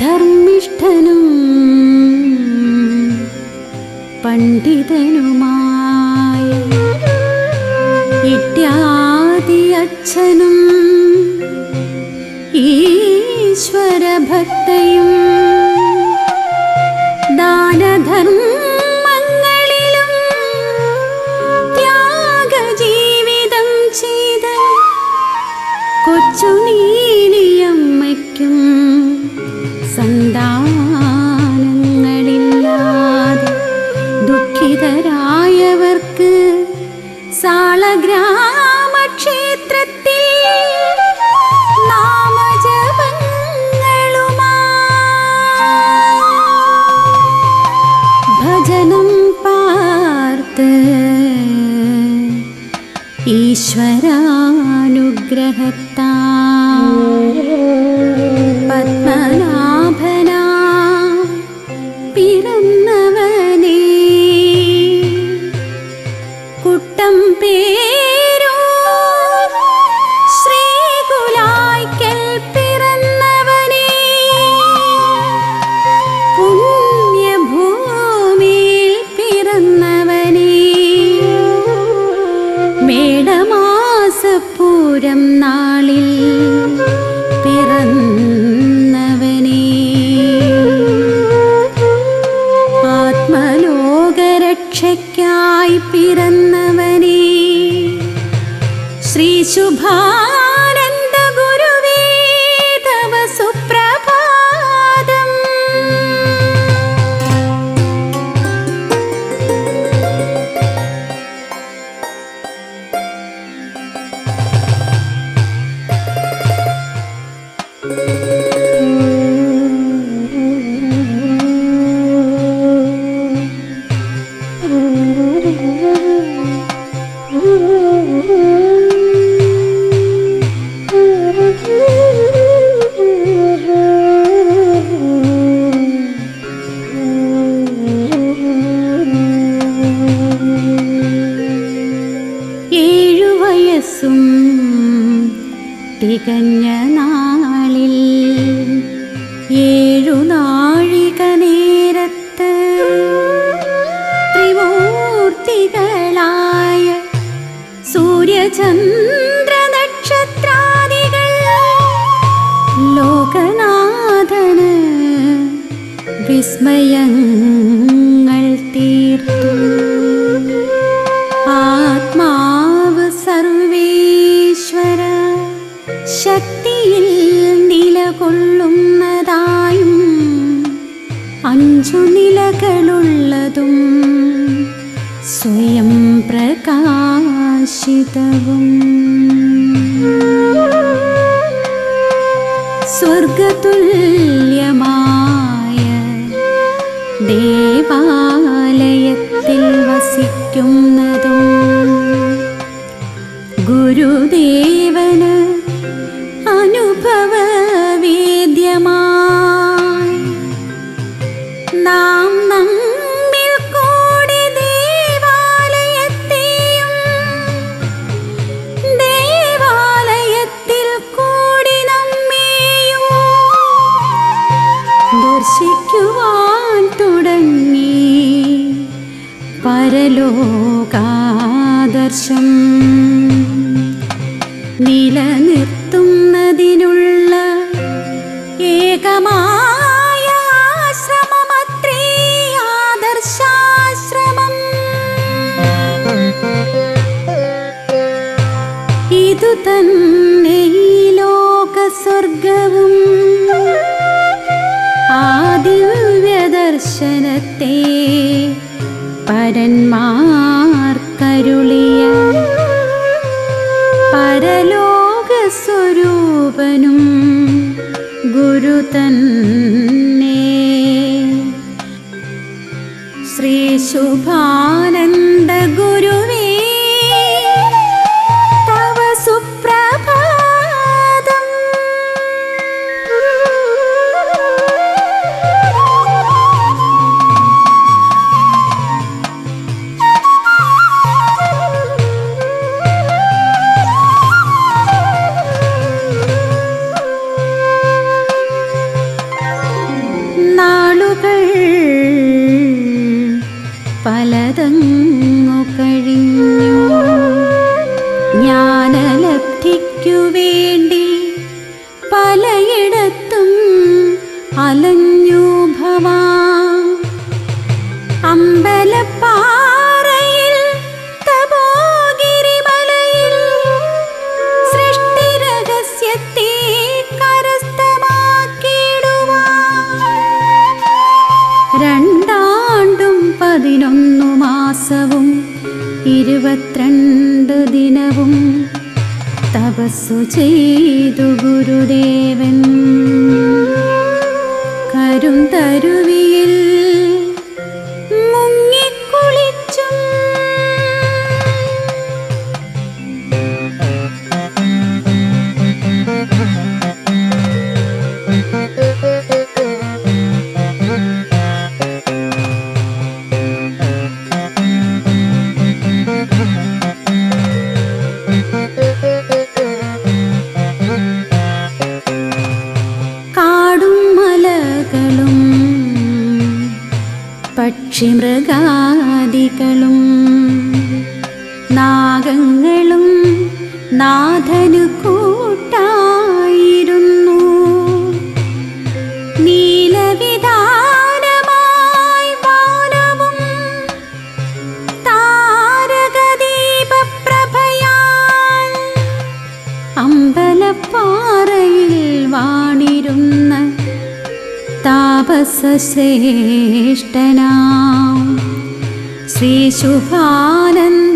ധർമ്മിഷ്ഠനും പണ്ഡിതനുമായ ഇത്യാദി അച്ഛനും ഈശ്വരഭക്തയും ഈശ്വരാനുഗ്രഹത്താ പത്മന വിസ്മയങ്ങൾ തീർത്തു. ആത്മാവ് സർവേശ്വര ശക്തിയിൽ നിലകൊള്ളുന്നതായും അഞ്ചു നിലകളുള്ളതും സ്വയം പ്രകാശിതവും. വിളിക്കുന്നതും ലോകാദർശം. നിലനിർത്തുന്നതിനുള്ള ഏകമായ ശ്രമമത്രേ ആദർശാശ്രമം. ഇതു തന്നെ ഈ ലോകസ്വർഗവും. ആ ദർശനത്തെ പരന്മാർക്കരുളിയ ഇരുപത്തിരണ്ട് ദിനവും തപസ്സു ചെയ്തു ഗുരുദേവൻ. കരുന്തരുവിയിൽ മുങ്ങിക്കുളിച്ചും നീലവിധാനമായി അമ്പലപ്പാറയിൽ വാണിരുന്ന ശ്രീ ശുഭാനന്ദ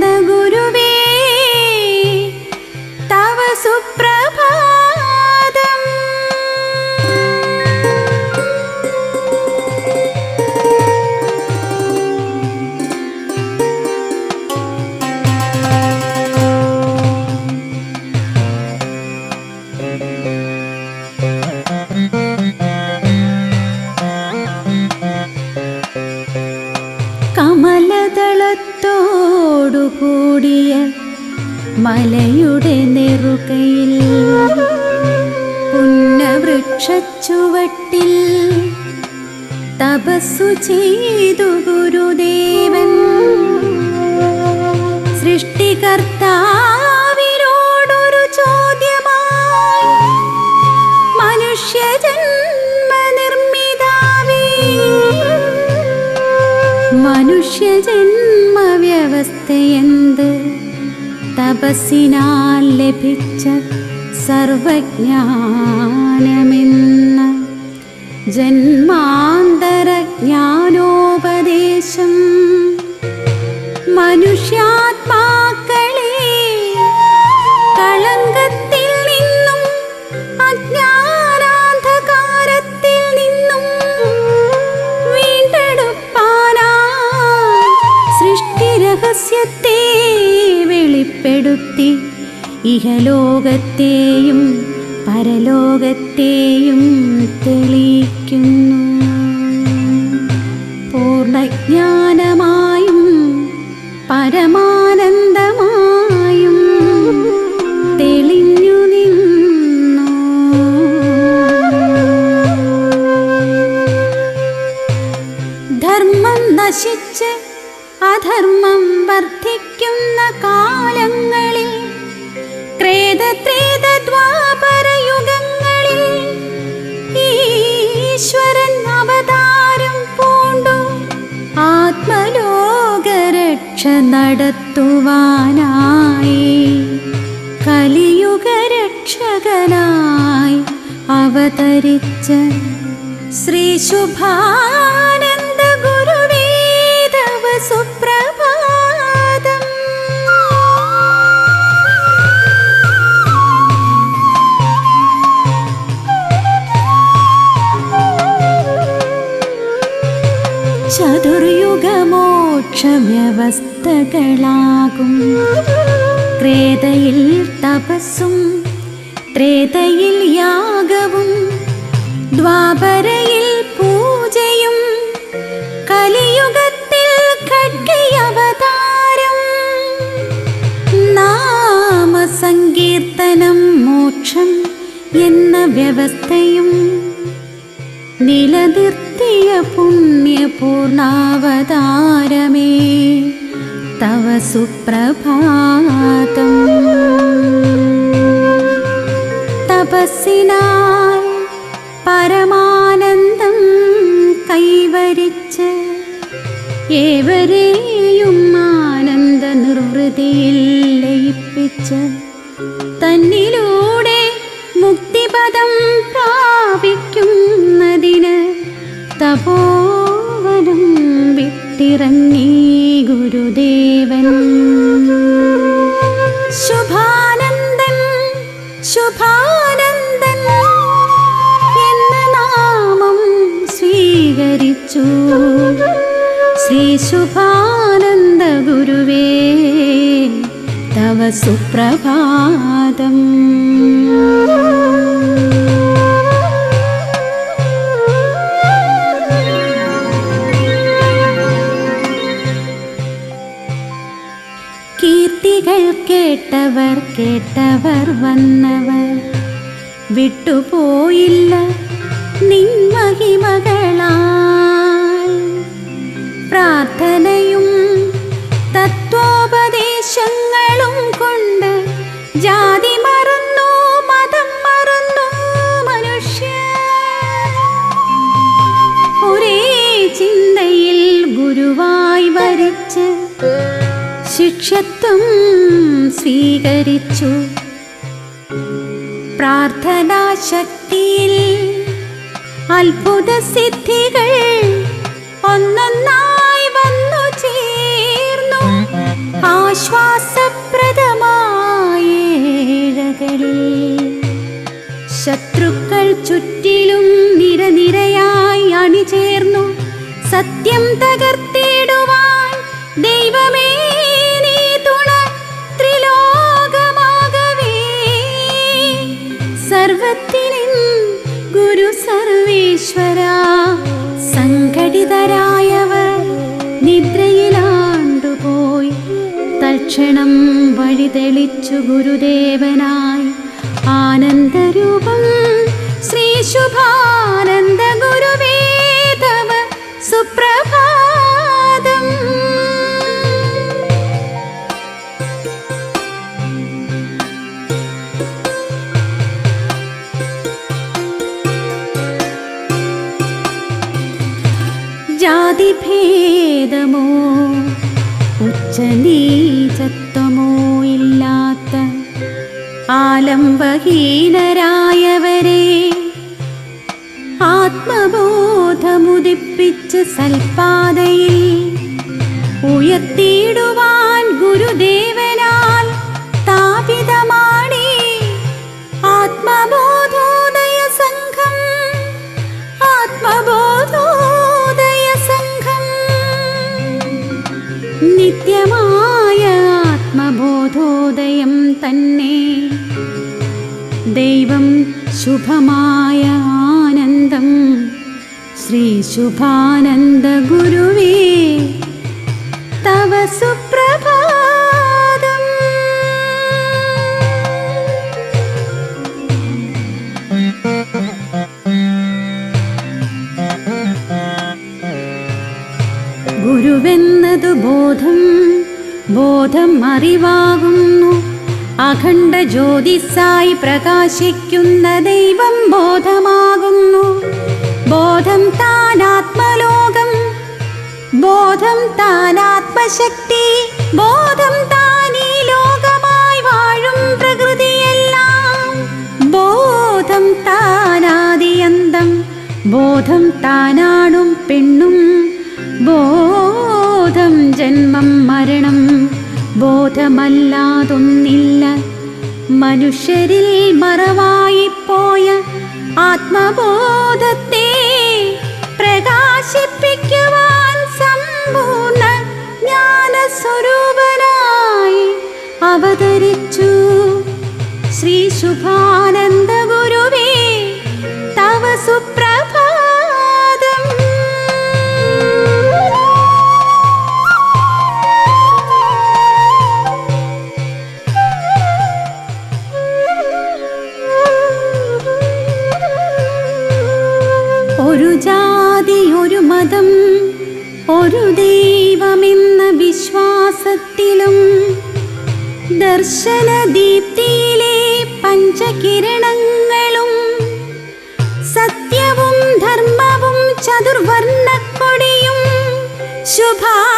നെറുകയിൽ പുന്നവൃക്ഷച്ചുവട്ടിൽ തപസ്സു ചെയ്തു ഗുരുദേവൻ. സൃഷ്ടികർത്താവിനോടൊരു ചോദ്യമായി മനുഷ്യജന്മ നിർമ്മിതാവേ മനുഷ്യജന്മ വ്യവസ്ഥയെന്ത് തപസ്സിനാൽ ലഭിച്ച സർവജ്ഞാനമെന്ന് ജന്മാന്തര ജ്ഞാനോപദേശം മനുഷ്യാത്മാക്കളെ വെളിപ്പെടുത്തി. ഇഹലോകത്തെയും പരലോകത്തെയും തെളിയിക്കുന്നു. പൂർണജ്ഞാനമായും പരമാനന്ദമായും രക്ഷ നടത്തുവാനായി കലിയുഗ രക്ഷകനായി അവതരിച്ച ശ്രീ ശുഭാനന്ദ ചതുർയുഗമോക്ഷവ്യവസ്ഥകളാകും ത്രേതയിൽ തപസ്സും ത്രേതയിൽ യാഗവും ദ്വാപരയിൽ പൂജയും കലിയുഗത്തിൽ ഖഡ്ഗയവതാരം. നാമസങ്കീർത്തനം മോക്ഷം എന്ന വ്യവസ്ഥയും നിലനിർത്തിയ പുണ്യപൂർണാവതാരമേ. തവ സുപ്രഭാതം. തപസ്സിനാൽ പരമാനന്ദം കൈവരിച്ച് ഏവരെയും ആനന്ദ നിർവൃതിയിൽ ലയിപ്പിച്ച് തന്നിലൂടെ മുക്തിപദം പ്രാപിക്കുന്നതിന് തപോവനം വിട്ടിറങ്ങി. സുപ്രഭാതം കീർത്തികൾ കേട്ടവർ കേട്ടവർ വന്നവർ വിട്ടുപോയില്ല നിൻമഹിമകളാൽ പ്രാർത്ഥനയും തത്വോപദേശങ്ങളും കൊണ്ട് ജാതി മറന്നു മതം മറന്നു മനുഷ്യ. ഒരേ ചിന്തയിൽ ഗുരുവായി വരച്ച് ശിക്ഷത്വം സ്വീകരിച്ചു. പ്രാർത്ഥനാ ശക്തിയിൽ അത്ഭുത സിദ്ധികൾ ഒന്നൊന്നായി ആശ്വാസപ്രദമായ ഏഴകളിൽ ശത്രുക്കൾ ചുറ്റിലും നിരനിരയായി അണിചേർന്നു. സത്യം തകർത്തിടുവാൻ ദൈവമേ നീ തുണ സർവത്തിനും ഗുരു സർവേശ്വര സംഘടിതരായവർ തൽക്ഷണം വഴിതെളിച്ചു ഗുരുദേവനായി. ആനന്ദരൂപം ശ്രീ ശുഭാനന്ദ ഗുരുവേദവ സുപ്രഭാതം. ജാതിഭേദമോ ആലംബഹീനരായവരെ ആത്മബോധമുദിപ്പിച്ച് സൽപാതയിൽ ഉയർത്തിയിടുവാൻ ഗുരുദേവനാൽ താപിതമാണി ആത്മബോധോദയ സംഘം. ആത്മബോധോദയ സംഘം. നിത്യമായ ആത്മബോധോദയം തന്നെ ദൈവം ശുഭമായ ആനന്ദം. ശ്രീ ശുഭാനന്ദ ഗുരുവേ തവ സുപ്രഭാതം. ഗുരുവെന്നതു ബോധം ബോധം അറിവാകുന്നു അഖണ്ഡ ജ്യോതിസായി പ്രകാശിക്കുന്ന ദൈവം ബോധമാകുന്നു. ബോധം താനാത്മലോകം ബോധം താനാത്മശക്തി ബോധം താനീ ലോകമായി വാഴും പ്രകൃതിയെല്ലാം. ബോധം താനാദിയന്തം ബോധം താനാണും പെണ്ണും ബോധം ജന്മം മരണം. ബോധമല്ലാതൊന്നില്ല. മനുഷ്യരിൽ മറവായി പോയ ആത്മബോധത്തെ പ്രകാശിപ്പിക്കുവാൻ സമ്പൂർണ ജ്ഞാനസ്വരൂപനായി അവതരിച്ചു. ശ്രീ ശുഭാനന്ദ ഒരു ജാതി ഒരു മതം ഒരു ദൈവമെന്ന വിശ്വാസത്തിലും ദർശന ദീപ്തിയിലെ പഞ്ചകിരണങ്ങളും സത്യവും ധർമ്മവും ചതുർവർണക്കൊടിയും ശുഭാനന്ദാദർശത്തിൻ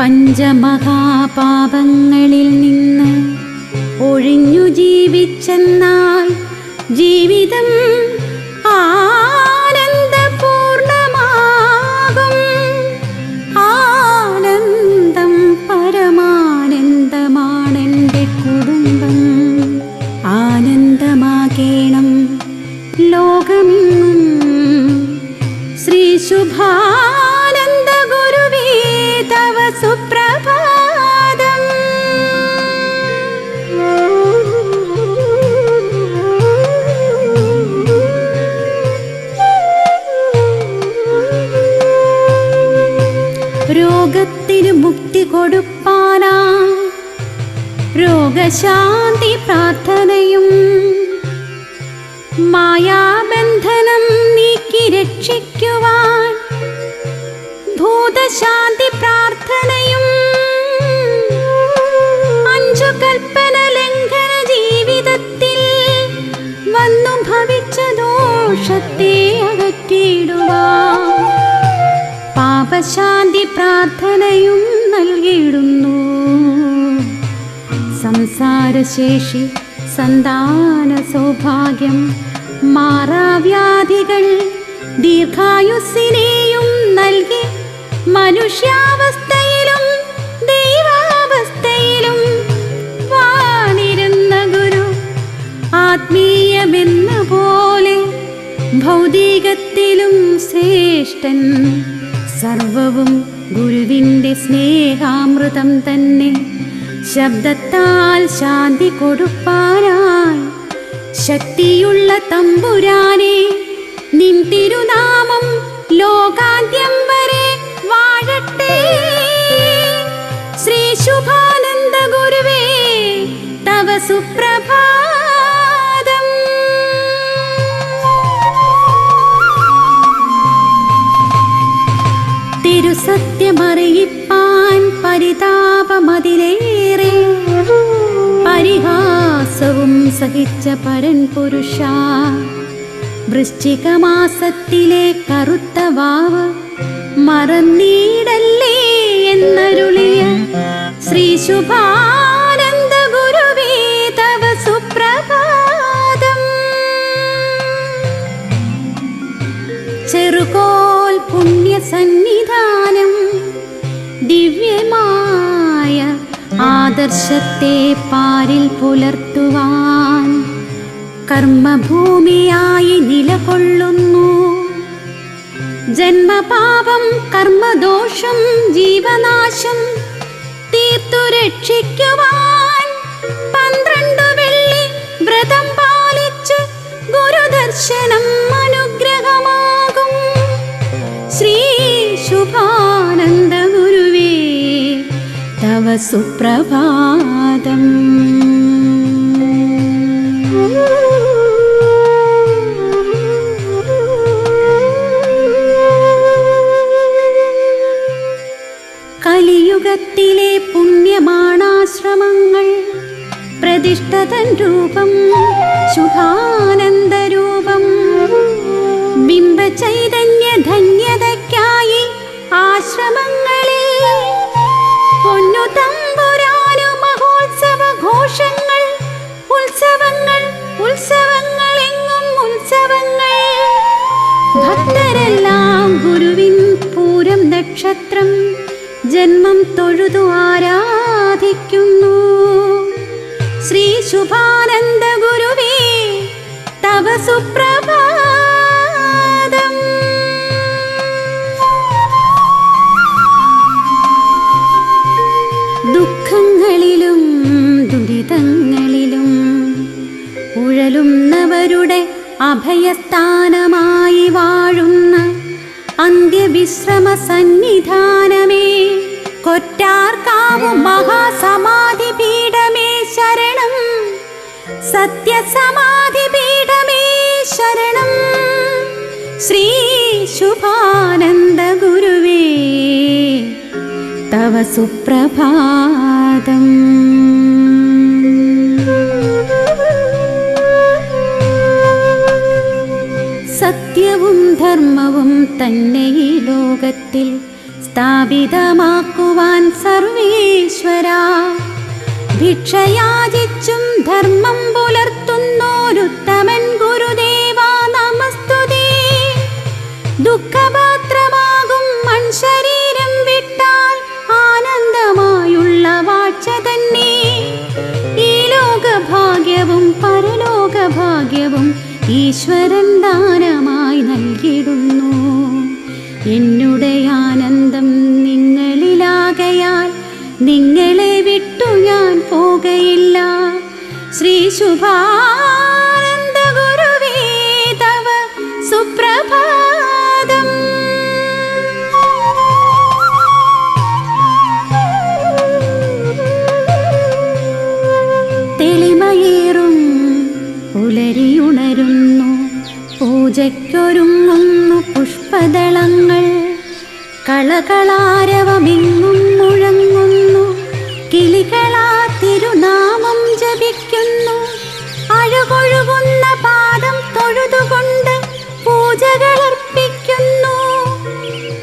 പഞ്ചമഹാപാപങ്ങളിൽ നിന്ന് ഒഴിഞ്ഞു ജീവിച്ചെന്നാൽ ജീവിതം രോഗശാന്തി പ്രാർത്ഥനയും മായാബന്ധനം നീക്കി രക്ഷിക്കുവാൻ ഭൂതശാന്തി പ്രാർത്ഥനയും അഞ്ചു കൽപ്പന ലംഘന ജീവിതത്തിൽ വന്നു ഭവിച്ച ദോഷത്തെ അകറ്റിയിടുവാൻ പാപശാന്തി പ്രാർത്ഥനയും സംസാരശേഷി സന്താന സൗഭാഗ്യം മാറാവ്യാധികൾ ദീർഘായുസ്സിനെയും നൽകി മനുഷ്യാവസ്ഥയിലും ദൈവാവസ്ഥയിലും വാണിരുന്ന ഗുരു ആത്മീയമെന്ന പോലെ ഭൗതികത്തിലും ശ്രേഷ്ഠൻ. സർവവും ഗുരുവിന്റെ സ്നേഹാമൃതം തന്നെ. ശബ്ദത്താൽ ശാന്തി കൊടുപ്പാനായി. ശക്തിയുള്ള തമ്പുരാനെ നിൻ തിരുനാമം ലോകാന്ത്യം വരെ വാഴട്ടെ. ശ്രീ ശുഭാനന്ദ ഗുരുവേ തവ സുപ്രഭാതം സഹിച്ച പരൻ പുരുഷ. വൃശ്ചിക മാസത്തിലെ കറുത്ത വാവ് മറന്നീടല്ലേ എന്നരുളിയ ശ്രീ ശുഭാനന്ദ ഗുരുവേ തവ സുപ്രഭാതം. ചെറുകോൽ പുണ്യ സന്നിധാനം ദിവ്യമായ ആദർശത്തെ പാരിൽ പുലർത്തുവാൻ കർമ്മഭൂമിയായി നിലകൊള്ളുന്നു. ജന്മപാപം കർമ്മദോഷം ജീവനാശം തീർത്തു രക്ഷിക്കുവാൻ പന്ത്രണ്ട് വെള്ളി വ്രതം പാലിച്ച് ഗുരുദർശനം അനുഗ്രഹമാകും. ശ്രീ ശുഭാനന്ദ ഗുരുവേ തവ സുപ്രഭാതം. കലിയുഗത്തിലെ പുണ്യമാണാശ്രമങ്ങൾ. പ്രതിഷ്ഠതൻ രൂപം ശുഭാനന്ദരൂപം. ബിംബചൈതന്യ ധന്യതയ്ക്കായി ആശ്രമങ്ങളിൽ ജന്മം തൊഴുതു ആരാധിക്കുന്നു. ശ്രീ ശുഭാനന്ദ സത്യസമാധി പീഠമേ ശരണം. ശ്രീ ശുഭാനന്ദ ഗുരുവേ തവ സുപ്രഭാതം. സത്യവും ധർമ്മവും തന്നെ ഈ ലോകത്തിൽ സ്ഥാപിതമാക്കുവാൻ സർവേശ്വര. ഭിക്ഷയാചിച്ചും ധർമ്മം ഈശ്വരൻ ദാനമായി നൽകിടുന്നു എന്നുടെ ആനന്ദം നിങ്ങളിലാകയാൽ നിങ്ങളെ വിട്ടു ഞാൻ പോകയില്ല. ശ്രീ ശുഭാനന്ദ കളകളാരവമെങ്ങും മുഴങ്ങുന്നു. കിളികളാ തിരുനാമം ജപിക്കുന്നു. അഴകൊഴുകുന്ന പാദം തൊഴുതുകൊണ്ട് പൂജകളർപ്പിക്കുന്നു.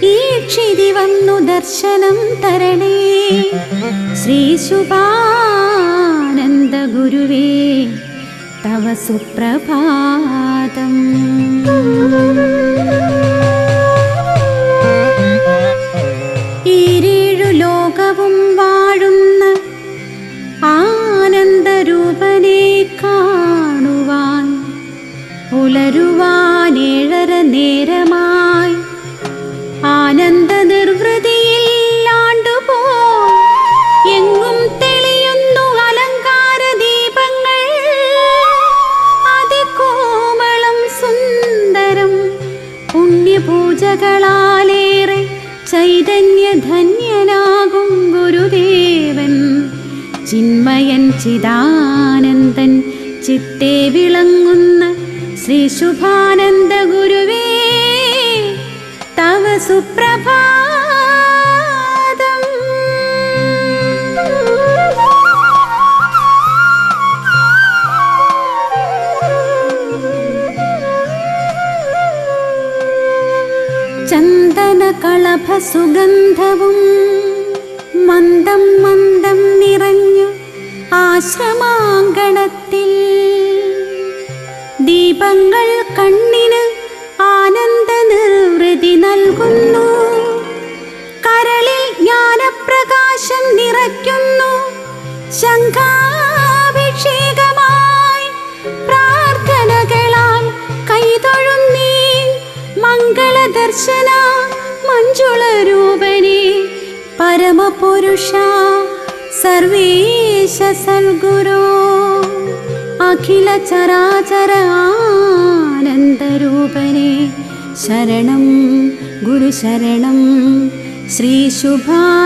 ഈ ക്ഷിതി വന്നു ദർശനം തരണേ. ശ്രീ ശുഭാനന്ദ ഗുരുവേ തവ സുപ്രഭാതം. പുലരുവാനേഴര നേരമായി. ആനന്ദ നിർവൃതിയിൽ ആണ്ടുപോ. എങ്ങും തെളിയുന്നു അലങ്കാര ദീപങ്ങൾ. അതികോമളം സുന്ദരം പുണ്യപൂജകളാലേറെ ചൈതന്യധന്യനാകും ഗുരുദേവൻ. ചിന്മയൻ ചിദാനന്ദൻ ചിത്തെ വിളങ്ങുന്ന ശ്രീ ശുഭാനന്ദ ഗുരുവേ തവ സുപ്രഭാതം. ചന്ദന കളഭ സുഗന്ധവും മന്ദം മന്ദം നിറഞ്ഞു ആശ്രമാങ്കണത്തിൽ ദീപങ്ങൾ കണ്ണിന് ആനന്ദ നിർവൃതി നൽകുന്നു. കരളിൽ ജ്ഞാനപ്രകാശം നിറയ്ക്കുന്നു. ശങ്കാഭിഷേകമായി പ്രാർത്ഥനകളാൽ കൈതൊഴുന്നീ. മംഗളദർശന മഞ്ജുള രൂപനെ പരമപുരുഷ സർവേശ സൽഗുരോ अखिलचराचर आनन्दरूपणे शरणं गुरुशरणं श्रीशुभानन्दगुरुवे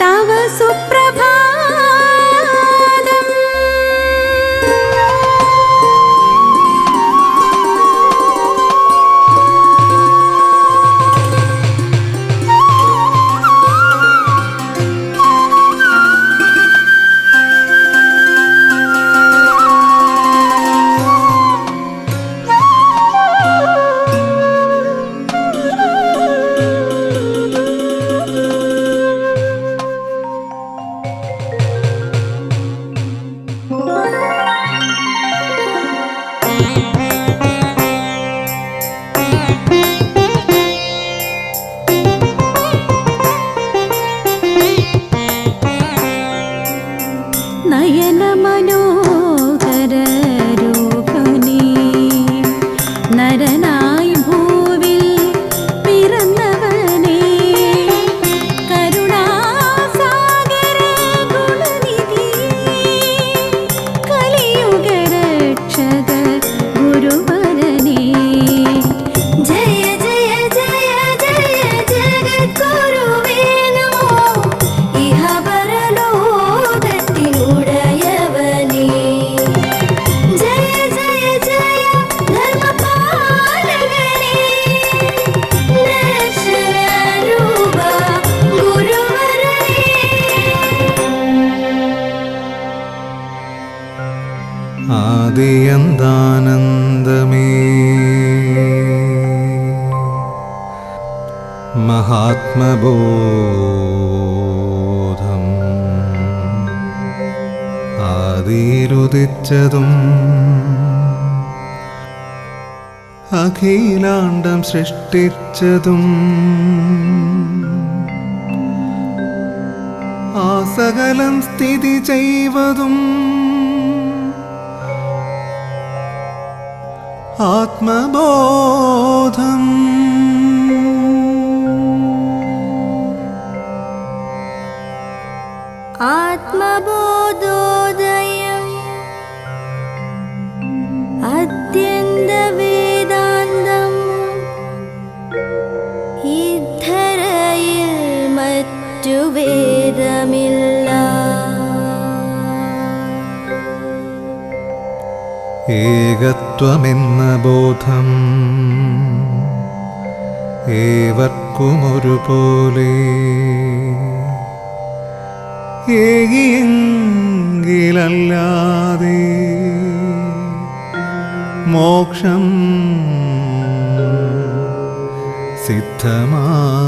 तव सुप्रभा അഖിലാണ്ടം സൃഷ്ടിച്ചതും. ആ സകലം സ്ഥിതി ചെയ്വതും. ആത്മബോധം. ആത്മബോധോദയം ഏകത്വമെന്ന ബോധം ഏവർക്കും ഒരുപോലെ ഏകിയെങ്കിലല്ലാതെ മോക്ഷം സിദ്ധമാകില്ല.